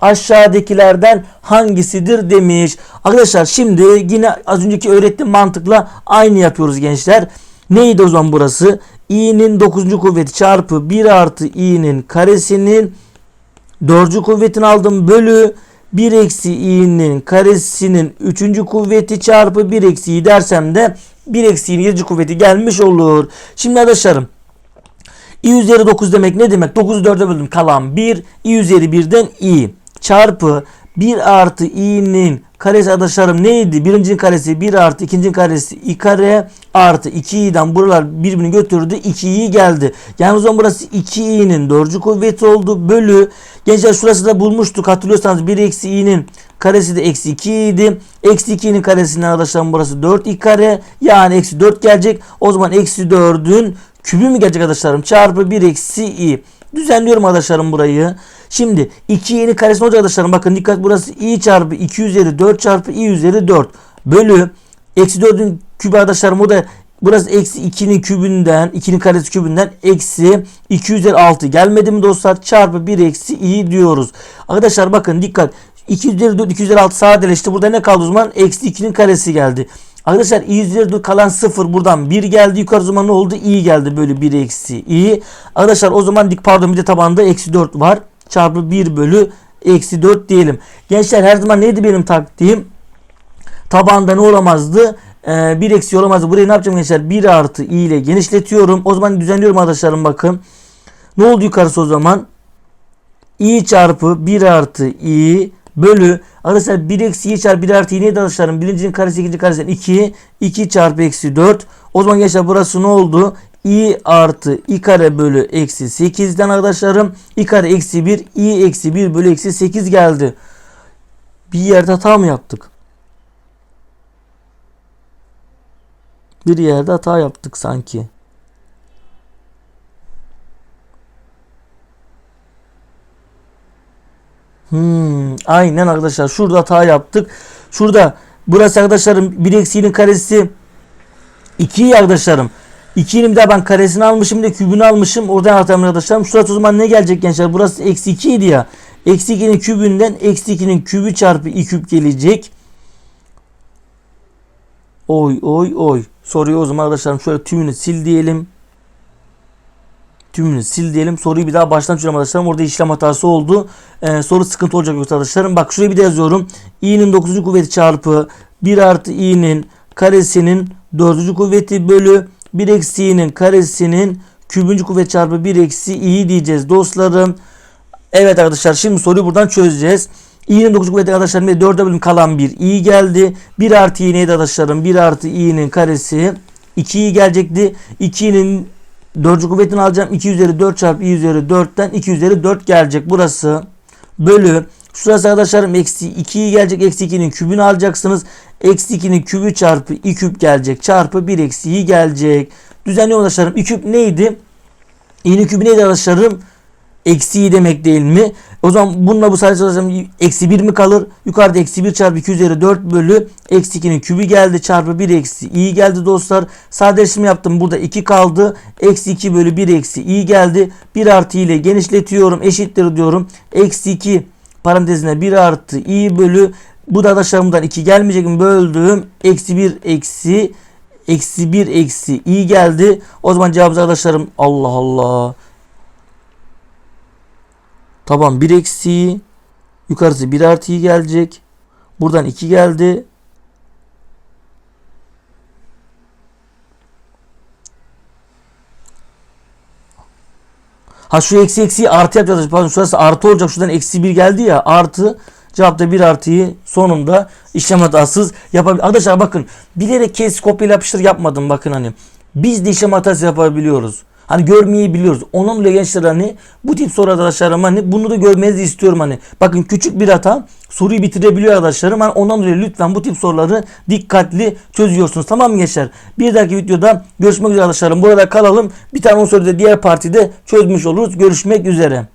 aşağıdakilerden hangisidir demiş. Arkadaşlar şimdi yine az önceki öğrettiğim mantıkla aynı yapıyoruz gençler. Neydi o zaman burası? i'nin 9. kuvveti çarpı 1 artı i'nin karesinin 4. kuvvetini aldım bölü 1 eksi i'nin karesinin 3. kuvveti çarpı 1 eksi i dersem de 1 eksi i'nin 7. kuvveti gelmiş olur. Şimdi arkadaşlarım i üzeri 9 demek ne demek? 9'u 4'e böldüm kalan 1 i üzeri 1'den i çarpı 1 artı i'nin karesi arkadaşlarım neydi? Birincinin karesi 1 artı ikincinin karesi i kare artı 2i'den buralar birbirini götürdü 2i geldi. Yani o zaman burası 2i'nin 4. kuvveti oldu bölü gençler şurası da bulmuştuk hatırlıyorsanız 1 eksi i'nin karesi de eksi 2 idi. Eksi 2'nin karesinden arkadaşlarım burası 4 i kare yani eksi 4 gelecek. O zaman eksi 4'ün kübü mü gelecek arkadaşlarım? Çarpı 1 eksi i. Düzenliyorum arkadaşlarım burayı. Şimdi 2 i'nin karesi ne olacak arkadaşlarım? Bakın dikkat burası i çarpı 2 üzeri 4 çarpı i üzeri 4 bölü eksi 4'ün kübü arkadaşlarım o da burası eksi 2'nin kübünden 2'nin karesi kübünden eksi 2 üzeri 6 gelmedi mi dostlar? Çarpı 1 eksi i diyoruz. Arkadaşlar bakın dikkat 2 üzeri 4 2 üzeri 6 sadeleşti. Burada ne kaldı o zaman? Eksi 2'nin karesi geldi. Arkadaşlar i üzeri 4 kalan 0 buradan 1 geldi. Yukarı zaman ne oldu? i geldi böyle 1 eksi i. Arkadaşlar o zaman dik pardon bir de tabanda eksi 4 var. Çarpı 1 bölü eksi 4 diyelim. Gençler her zaman neydi benim taktiğim? Tabanda ne olamazdı? Ee, 1 eksi olamazdı. Burayı ne yapacağım gençler? 1 artı i ile genişletiyorum. O zaman düzenliyorum arkadaşlarım bakın. Ne oldu yukarısı o zaman? i çarpı 1 artı i bölü arkadaşlar 1 eksi i çarpı 1 artı i neydi arkadaşlarım? Birincinin karesi ikinci karesinden 2 2 çarpı eksi 4 o zaman gençler burası ne oldu? i artı i kare bölü eksi 8'den arkadaşlarım i kare eksi 1 i eksi 1 bölü eksi 8 geldi. Bir yerde hata mı yaptık? Bir yerde hata yaptık sanki. Hmm, aynen arkadaşlar. Şurada hata yaptık. Şurada burası arkadaşlarım 1 eksiğinin karesi 2 arkadaşlarım. 2'nin bir daha ben karesini almışım de kübünü almışım. Oradan atalım arkadaşlarım. Şurası o zaman ne gelecek gençler? Burası eksi 2 idi ya. Eksi 2'nin kübünden eksi 2'nin kübü çarpı i küp gelecek. Oy oy oy. Soruyu o zaman arkadaşlarım şöyle tümünü sil diyelim. Tümünü sil diyelim. Soruyu bir daha baştan çözelim arkadaşlarım. Orada işlem hatası oldu. Ee, soru sıkıntı olacak yoksa arkadaşlarım. Bak şuraya bir de yazıyorum. i'nin 9. kuvveti çarpı 1 artı i'nin karesinin 4. kuvveti bölü 1 eksi i'nin karesinin kübüncü kuvvet çarpı 1 eksi i diyeceğiz dostlarım. Evet arkadaşlar şimdi soruyu buradan çözeceğiz. i'nin 9 kuvveti arkadaşlarım 4'e bölüm kalan 1 i geldi. 1 artı i neydi arkadaşlarım? 1 artı i'nin karesi 2i gelecekti. 2'nin 4. kuvvetini alacağım. 2 üzeri 4 çarpı i üzeri 4'ten 2 üzeri 4 gelecek. Burası bölü. Şurası arkadaşlarım eksi 2'yi gelecek. Eksi 2'nin kübünü alacaksınız. Eksi 2'nin kübü çarpı i küp gelecek. Çarpı 1 eksi i gelecek. Düzenliyorum arkadaşlarım. i küp neydi? i'nin kübü neydi arkadaşlarım? Eksi i demek değil mi? O zaman bununla bu sadece arkadaşlarım eksi 1 mi kalır? Yukarıda eksi 1 çarpı 2 üzeri 4 bölü eksi 2'nin kübü geldi. Çarpı 1 eksi i geldi dostlar. Sadeleştirme yaptım. Burada 2 kaldı. Eksi 2 bölü 1 eksi i geldi. 1 artı ile genişletiyorum. Eşittir diyorum. Eksi 2 parantezine 1 artı i bölü bu da arkadaşlarımdan 2 gelmeyecek mi? Böldüm. Eksi 1 eksi eksi 1 eksi i geldi. O zaman cevabımız arkadaşlarım Allah Allah. Taban 1 eksi i. Yukarısı 1 artı i gelecek. Buradan 2 geldi. Ha şu eksi eksiyi artı yapacağız. Pardon şurası artı olacak. Şuradan eksi 1 geldi ya. Artı. Cevapta 1 artıyı sonunda işlem hatasız yapabilir. Arkadaşlar bakın bilerek kes kopyayla yapıştır yapmadım bakın hani. Biz de işlem hatası yapabiliyoruz. Hani görmeyi biliyoruz. Onun bile gençler hani bu tip soru arkadaşlarım hani bunu da görmenizi istiyorum hani. Bakın küçük bir hata soruyu bitirebiliyor arkadaşlarım. Hani ondan dolayı lütfen bu tip soruları dikkatli çözüyorsunuz. Tamam mı gençler? Bir dahaki videoda görüşmek üzere arkadaşlarım. Burada kalalım. Bir tane o soruyu da diğer partide çözmüş oluruz. Görüşmek üzere.